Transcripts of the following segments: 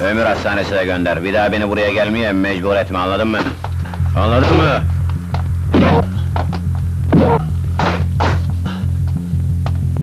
Ömür hastanesine gönder. Bir daha beni buraya gelmeye mecbur etme anladın mı? Anladın mı?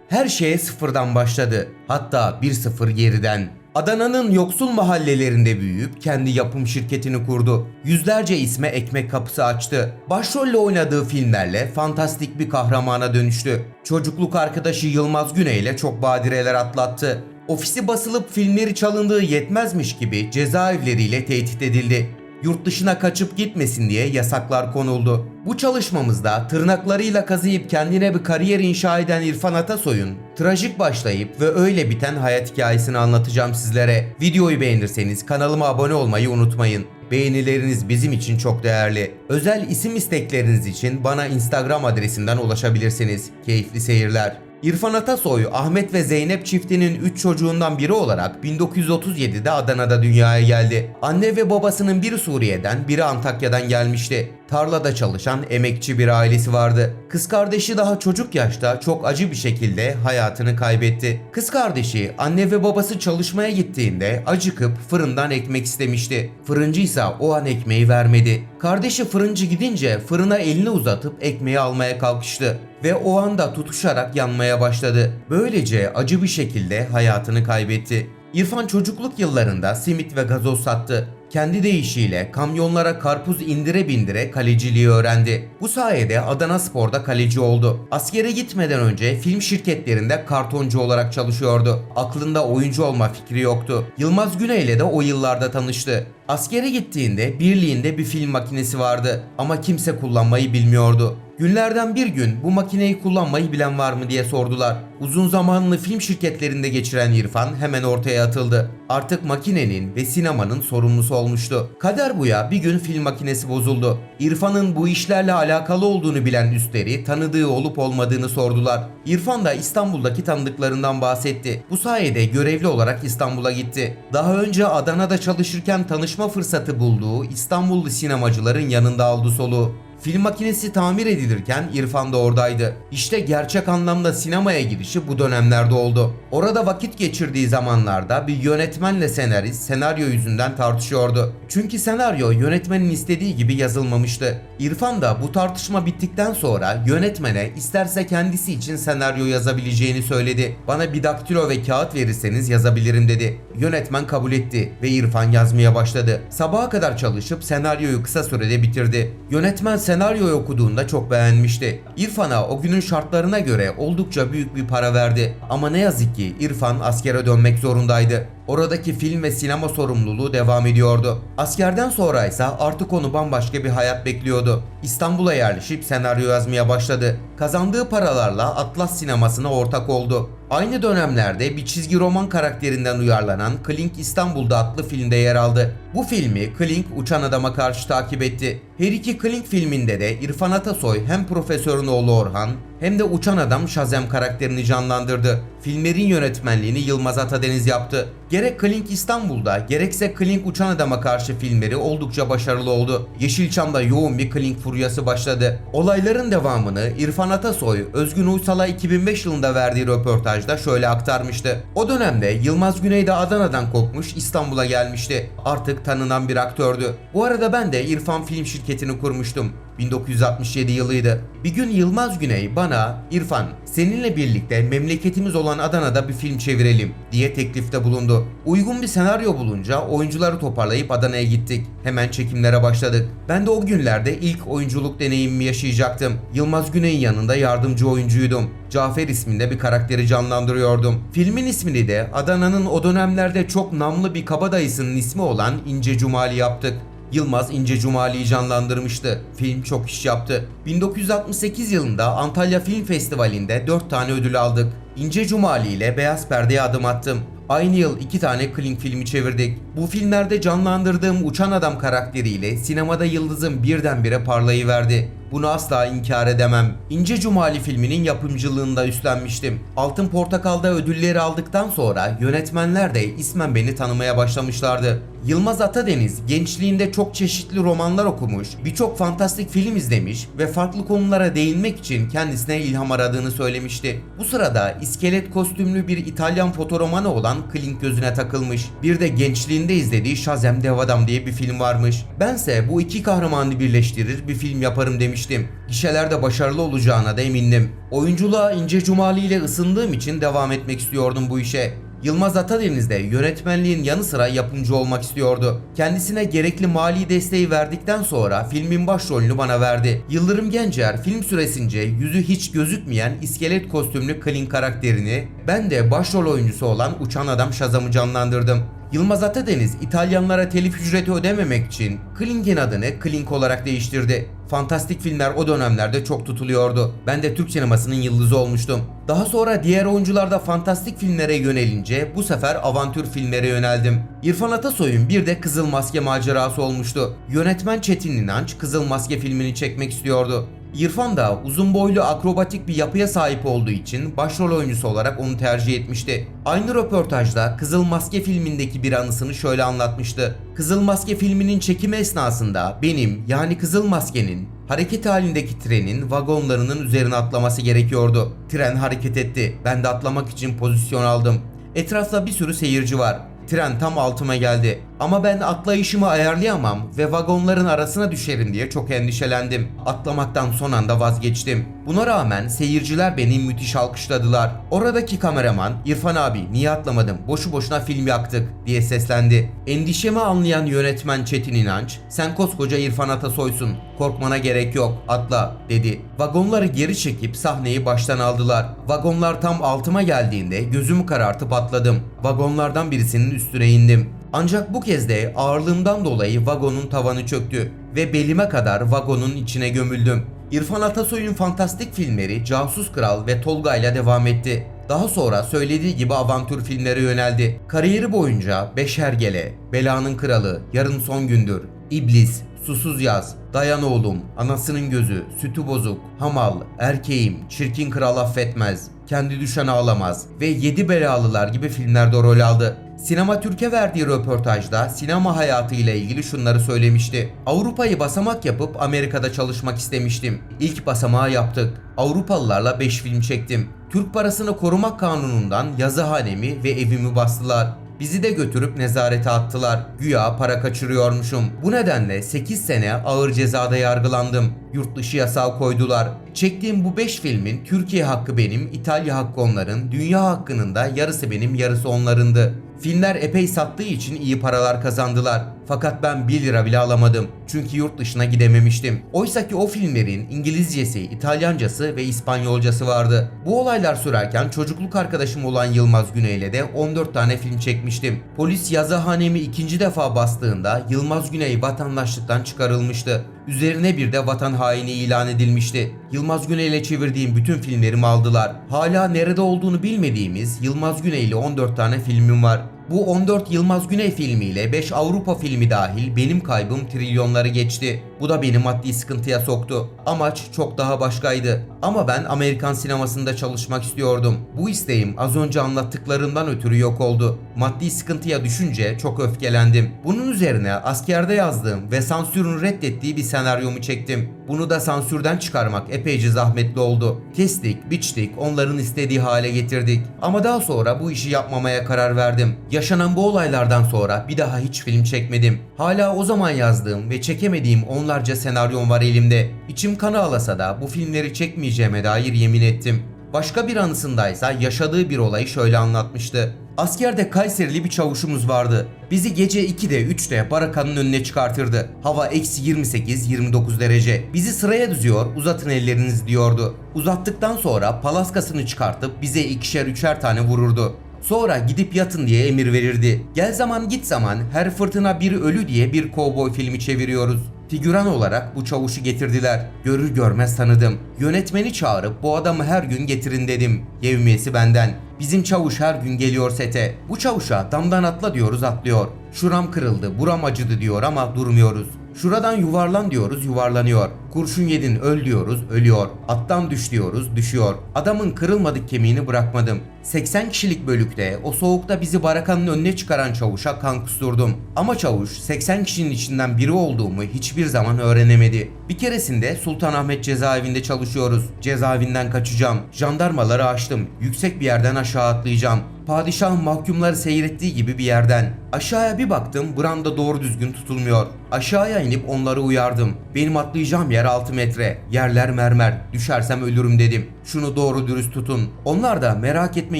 Her şeye sıfırdan başladı. Hatta bir sıfır geriden. Adana'nın yoksul mahallelerinde büyüyüp kendi yapım şirketini kurdu. Yüzlerce isme ekmek kapısı açtı. Başrolle oynadığı filmlerle fantastik bir kahramana dönüştü. Çocukluk arkadaşı Yılmaz Güney ile çok badireler atlattı. Ofisi basılıp filmleri çalındığı yetmezmiş gibi cezaevleriyle tehdit edildi yurt dışına kaçıp gitmesin diye yasaklar konuldu. Bu çalışmamızda tırnaklarıyla kazıyıp kendine bir kariyer inşa eden İrfan Atasoy'un trajik başlayıp ve öyle biten hayat hikayesini anlatacağım sizlere. Videoyu beğenirseniz kanalıma abone olmayı unutmayın. Beğenileriniz bizim için çok değerli. Özel isim istekleriniz için bana Instagram adresinden ulaşabilirsiniz. Keyifli seyirler. İrfan Atasoy, Ahmet ve Zeynep çiftinin 3 çocuğundan biri olarak 1937'de Adana'da dünyaya geldi. Anne ve babasının biri Suriye'den, biri Antakya'dan gelmişti. Tarlada çalışan emekçi bir ailesi vardı. Kız kardeşi daha çocuk yaşta çok acı bir şekilde hayatını kaybetti. Kız kardeşi anne ve babası çalışmaya gittiğinde acıkıp fırından ekmek istemişti. Fırıncı ise o an ekmeği vermedi. Kardeşi fırıncı gidince fırına elini uzatıp ekmeği almaya kalkıştı ve o anda tutuşarak yanmaya başladı. Böylece acı bir şekilde hayatını kaybetti. İrfan çocukluk yıllarında simit ve gazoz sattı. Kendi deyişiyle kamyonlara karpuz indire bindire kaleciliği öğrendi. Bu sayede Adana Spor'da kaleci oldu. Askere gitmeden önce film şirketlerinde kartoncu olarak çalışıyordu. Aklında oyuncu olma fikri yoktu. Yılmaz Güney ile de o yıllarda tanıştı. Askere gittiğinde birliğinde bir film makinesi vardı ama kimse kullanmayı bilmiyordu. Günlerden bir gün bu makineyi kullanmayı bilen var mı diye sordular. Uzun zamanını film şirketlerinde geçiren İrfan hemen ortaya atıldı. Artık makinenin ve sinemanın sorumlusu olmuştu. Kader buya bir gün film makinesi bozuldu. İrfan'ın bu işlerle alakalı olduğunu bilen üstleri tanıdığı olup olmadığını sordular. İrfan da İstanbul'daki tanıdıklarından bahsetti. Bu sayede görevli olarak İstanbul'a gitti. Daha önce Adana'da çalışırken tanışma fırsatı bulduğu İstanbullu sinemacıların yanında aldı soluğu. Film makinesi tamir edilirken İrfan da oradaydı. İşte gerçek anlamda sinemaya girişi bu dönemlerde oldu. Orada vakit geçirdiği zamanlarda bir yönetmenle senarist senaryo yüzünden tartışıyordu. Çünkü senaryo yönetmenin istediği gibi yazılmamıştı. İrfan da bu tartışma bittikten sonra yönetmene isterse kendisi için senaryo yazabileceğini söyledi. Bana bir daktilo ve kağıt verirseniz yazabilirim dedi. Yönetmen kabul etti ve İrfan yazmaya başladı. Sabaha kadar çalışıp senaryoyu kısa sürede bitirdi. Yönetmen senaryoyu okuduğunda çok beğenmişti. İrfan'a o günün şartlarına göre oldukça büyük bir para verdi. Ama ne yazık ki İrfan askere dönmek zorundaydı. Oradaki film ve sinema sorumluluğu devam ediyordu. Askerden sonra ise artık onu bambaşka bir hayat bekliyordu. İstanbul'a yerleşip senaryo yazmaya başladı. Kazandığı paralarla Atlas sinemasına ortak oldu. Aynı dönemlerde bir çizgi roman karakterinden uyarlanan Klink İstanbul'da adlı filmde yer aldı. Bu filmi Klink uçan adama karşı takip etti. Her iki Klink filminde de İrfan Atasoy hem profesörün oğlu Orhan hem de uçan adam Shazam karakterini canlandırdı. Filmlerin yönetmenliğini Yılmaz Atadeniz yaptı. Gerek Klink İstanbul'da gerekse Klink Uçan Adam'a karşı filmleri oldukça başarılı oldu. Yeşilçam'da yoğun bir Klink furyası başladı. Olayların devamını İrfan Atasoy, Özgün Uysal'a 2005 yılında verdiği röportajda şöyle aktarmıştı. O dönemde Yılmaz Güney de Adana'dan kopmuş İstanbul'a gelmişti. Artık tanınan bir aktördü. Bu arada ben de İrfan Film Şirketi'ni kurmuştum. 1967 yılıydı. Bir gün Yılmaz Güney bana İrfan seninle birlikte memleketimiz olan Adana'da bir film çevirelim diye teklifte bulundu. Uygun bir senaryo bulunca oyuncuları toparlayıp Adana'ya gittik. Hemen çekimlere başladık. Ben de o günlerde ilk oyunculuk deneyimimi yaşayacaktım. Yılmaz Güney'in yanında yardımcı oyuncuydum. Cafer isminde bir karakteri canlandırıyordum. Filmin ismini de Adana'nın o dönemlerde çok namlı bir kabadayısının ismi olan İnce Cumali yaptık. Yılmaz İnce Cumali'yi canlandırmıştı. Film çok iş yaptı. 1968 yılında Antalya Film Festivali'nde 4 tane ödül aldık. İnce Cumali ile Beyaz Perde'ye adım attım. Aynı yıl iki tane Klink filmi çevirdik. Bu filmlerde canlandırdığım Uçan Adam karakteriyle sinemada yıldızım birdenbire parlayıverdi. Bunu asla inkar edemem. İnce Cumali filminin yapımcılığında üstlenmiştim. Altın Portakal'da ödülleri aldıktan sonra yönetmenler de ismen beni tanımaya başlamışlardı. Yılmaz Atadeniz gençliğinde çok çeşitli romanlar okumuş, birçok fantastik film izlemiş ve farklı konulara değinmek için kendisine ilham aradığını söylemişti. Bu sırada iskelet kostümlü bir İtalyan fotoromanı olan Klink gözüne takılmış. Bir de gençliğinde izlediği Shazam Dev diye bir film varmış. Bense bu iki kahramanı birleştirir bir film yaparım demiştim. Gişelerde başarılı olacağına da emindim. Oyunculuğa İnce Cumali ile ısındığım için devam etmek istiyordum bu işe. Yılmaz Atadeniz de yönetmenliğin yanı sıra yapımcı olmak istiyordu. Kendisine gerekli mali desteği verdikten sonra filmin başrolünü bana verdi. Yıldırım Gencer film süresince yüzü hiç gözükmeyen iskelet kostümlü Clint karakterini ben de başrol oyuncusu olan Uçan Adam Shazam'ı canlandırdım. Yılmaz Atadeniz İtalyanlara telif ücreti ödememek için Klink'in adını Klink olarak değiştirdi. Fantastik filmler o dönemlerde çok tutuluyordu. Ben de Türk sinemasının yıldızı olmuştum. Daha sonra diğer oyuncular da fantastik filmlere yönelince bu sefer avantür filmlere yöneldim. İrfan Atasoy'un bir de Kızıl Maske macerası olmuştu. Yönetmen Çetin İnanç Kızıl Maske filmini çekmek istiyordu. İrfan da uzun boylu akrobatik bir yapıya sahip olduğu için başrol oyuncusu olarak onu tercih etmişti. Aynı röportajda Kızıl Maske filmindeki bir anısını şöyle anlatmıştı. Kızıl Maske filminin çekimi esnasında benim yani Kızıl Maske'nin hareket halindeki trenin vagonlarının üzerine atlaması gerekiyordu. Tren hareket etti. Ben de atlamak için pozisyon aldım. Etrafta bir sürü seyirci var. Tren tam altıma geldi. Ama ben atlayışımı ayarlayamam ve vagonların arasına düşerim diye çok endişelendim. Atlamaktan son anda vazgeçtim. Buna rağmen seyirciler beni müthiş alkışladılar. Oradaki kameraman İrfan abi niye atlamadım boşu boşuna film yaktık diye seslendi. Endişemi anlayan yönetmen Çetin İnanç sen koskoca İrfan Atasoy'sun korkmana gerek yok atla dedi. Vagonları geri çekip sahneyi baştan aldılar. Vagonlar tam altıma geldiğinde gözümü karartıp atladım. Vagonlardan birisinin üstüne indim. Ancak bu kez de ağırlığımdan dolayı vagonun tavanı çöktü ve belime kadar vagonun içine gömüldüm. İrfan Atasoy'un fantastik filmleri Casus Kral ve Tolga ile devam etti. Daha sonra söylediği gibi avantür filmlere yöneldi. Kariyeri boyunca Beşergele, Belanın Kralı, Yarın Son Gündür, İblis, Susuz Yaz, Dayan Oğlum, Anasının Gözü, Sütü Bozuk, Hamal, Erkeğim, Çirkin Kral Affetmez, Kendi Düşen Ağlamaz ve Yedi Belalılar gibi filmlerde rol aldı. Sinema Türkiye verdiği röportajda sinema hayatı ile ilgili şunları söylemişti. Avrupa'yı basamak yapıp Amerika'da çalışmak istemiştim. İlk basamağı yaptık. Avrupalılarla 5 film çektim. Türk parasını korumak kanunundan yazıhanemi ve evimi bastılar. Bizi de götürüp nezarete attılar. Güya para kaçırıyormuşum. Bu nedenle 8 sene ağır cezada yargılandım. Yurt dışı yasağı koydular. Çektiğim bu 5 filmin Türkiye hakkı benim, İtalya hakkı onların, dünya hakkının da yarısı benim, yarısı onlarındı. Filmler epey sattığı için iyi paralar kazandılar. Fakat ben 1 lira bile alamadım. Çünkü yurt dışına gidememiştim. Oysa ki o filmlerin İngilizcesi, İtalyancası ve İspanyolcası vardı. Bu olaylar sürerken çocukluk arkadaşım olan Yılmaz Güney ile de 14 tane film çekmiştim. Polis yazıhanemi ikinci defa bastığında Yılmaz Güney vatandaşlıktan çıkarılmıştı. Üzerine bir de vatan haini ilan edilmişti. Yılmaz Güney ile çevirdiğim bütün filmlerimi aldılar. Hala nerede olduğunu bilmediğimiz Yılmaz Güney ile 14 tane filmim var. Bu 14 Yılmaz Güney filmiyle 5 Avrupa filmi dahil benim kaybım trilyonları geçti. Bu da beni maddi sıkıntıya soktu. Amaç çok daha başkaydı. Ama ben Amerikan sinemasında çalışmak istiyordum. Bu isteğim az önce anlattıklarımdan ötürü yok oldu. Maddi sıkıntıya düşünce çok öfkelendim. Bunun üzerine askerde yazdığım ve sansürün reddettiği bir senaryomu çektim. Bunu da sansürden çıkarmak epeyce zahmetli oldu. Kestik, biçtik, onların istediği hale getirdik. Ama daha sonra bu işi yapmamaya karar verdim. Yaşanan bu olaylardan sonra bir daha hiç film çekmedim. Hala o zaman yazdığım ve çekemediğim onlarca senaryom var elimde. İçim kanı alasa da bu filmleri çekmeyeceğime dair yemin ettim. Başka bir anısındaysa yaşadığı bir olayı şöyle anlatmıştı. Askerde Kayserili bir çavuşumuz vardı. Bizi gece 2'de 3'te barakanın önüne çıkartırdı. Hava eksi 28-29 derece. Bizi sıraya düzüyor uzatın ellerinizi diyordu. Uzattıktan sonra palaskasını çıkartıp bize ikişer üçer tane vururdu. Sonra gidip yatın diye emir verirdi. Gel zaman git zaman her fırtına bir ölü diye bir kovboy filmi çeviriyoruz. Figüran olarak bu çavuşu getirdiler. Görür görmez tanıdım. Yönetmeni çağırıp bu adamı her gün getirin dedim. Yevmiyesi benden. Bizim çavuş her gün geliyor sete. Bu çavuşa damdan atla diyoruz atlıyor. Şuram kırıldı, buram acıdı diyor ama durmuyoruz. Şuradan yuvarlan diyoruz yuvarlanıyor. Kurşun yedin öl diyoruz, ölüyor. Attan düş diyoruz, düşüyor. Adamın kırılmadık kemiğini bırakmadım. 80 kişilik bölükte o soğukta bizi barakanın önüne çıkaran çavuşa kan kusturdum. Ama çavuş 80 kişinin içinden biri olduğumu hiçbir zaman öğrenemedi. Bir keresinde Sultanahmet cezaevinde çalışıyoruz. Cezaevinden kaçacağım. Jandarmaları açtım. Yüksek bir yerden aşağı atlayacağım. Padişahın mahkumları seyrettiği gibi bir yerden. Aşağıya bir baktım branda doğru düzgün tutulmuyor. Aşağıya inip onları uyardım. Benim atlayacağım yer 6 metre. Yerler mermer. Düşersem ölürüm dedim. Şunu doğru dürüst tutun. Onlar da merak etme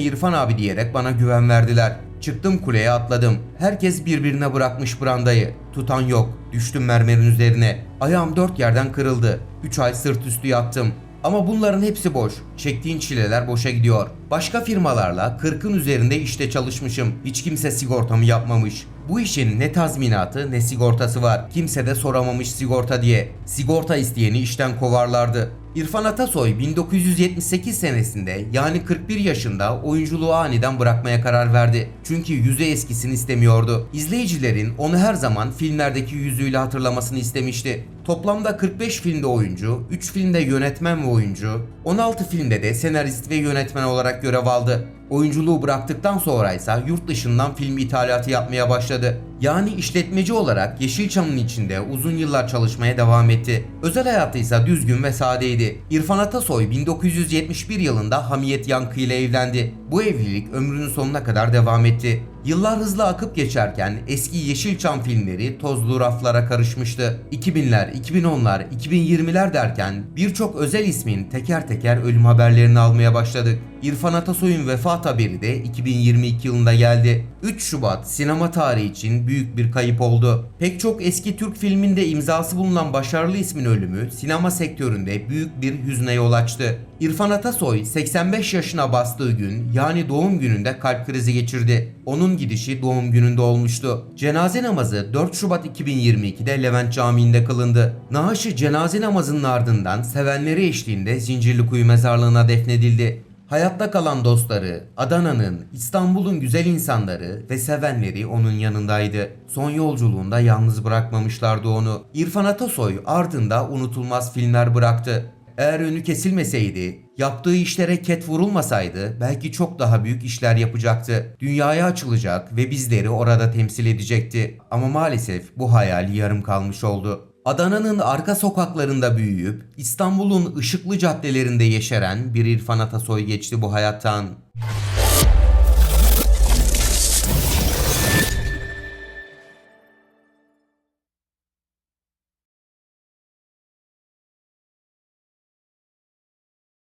İrfan abi diyerek bana güven verdiler. Çıktım kuleye atladım. Herkes birbirine bırakmış brandayı. Tutan yok. Düştüm mermerin üzerine. Ayağım dört yerden kırıldı. 3 ay sırt üstü yattım. Ama bunların hepsi boş. Çektiğin çileler boşa gidiyor. Başka firmalarla 40'ın üzerinde işte çalışmışım. Hiç kimse sigortamı yapmamış. Bu işin ne tazminatı ne sigortası var. Kimse de soramamış sigorta diye. Sigorta isteyeni işten kovarlardı. İrfan Atasoy 1978 senesinde yani 41 yaşında oyunculuğu aniden bırakmaya karar verdi. Çünkü yüzü eskisini istemiyordu. İzleyicilerin onu her zaman filmlerdeki yüzüyle hatırlamasını istemişti. Toplamda 45 filmde oyuncu, 3 filmde yönetmen ve oyuncu, 16 filmde de senarist ve yönetmen olarak görev aldı. Oyunculuğu bıraktıktan sonra ise yurt dışından film ithalatı yapmaya başladı. Yani işletmeci olarak Yeşilçam'ın içinde uzun yıllar çalışmaya devam etti. Özel hayatı ise düzgün ve sadeydi. İrfan Atasoy 1971 yılında Hamiyet Yankı ile evlendi. Bu evlilik ömrünün sonuna kadar devam etti. Yıllar hızlı akıp geçerken eski Yeşilçam filmleri tozlu raflara karışmıştı. 2000'ler, 2010'lar, 2020'ler derken birçok özel ismin teker teker ölüm haberlerini almaya başladık. İrfan Atasoy'un vefat haberi de 2022 yılında geldi. 3 Şubat sinema tarihi için büyük bir kayıp oldu. Pek çok eski Türk filminde imzası bulunan başarılı ismin ölümü sinema sektöründe büyük bir hüzne yol açtı. İrfan Atasoy 85 yaşına bastığı gün yani doğum gününde kalp krizi geçirdi. Onun gidişi doğum gününde olmuştu. Cenaze namazı 4 Şubat 2022'de Levent Camii'nde kılındı. Naaşı cenaze namazının ardından sevenleri eşliğinde Zincirlikuyu mezarlığına defnedildi. Hayatta kalan dostları, Adana'nın, İstanbul'un güzel insanları ve sevenleri onun yanındaydı. Son yolculuğunda yalnız bırakmamışlardı onu. İrfan Atasoy ardında unutulmaz filmler bıraktı. Eğer önü kesilmeseydi, yaptığı işlere ket vurulmasaydı belki çok daha büyük işler yapacaktı. Dünyaya açılacak ve bizleri orada temsil edecekti. Ama maalesef bu hayali yarım kalmış oldu. Adana'nın arka sokaklarında büyüyüp İstanbul'un ışıklı caddelerinde yeşeren bir İrfan Atasoy geçti bu hayattan.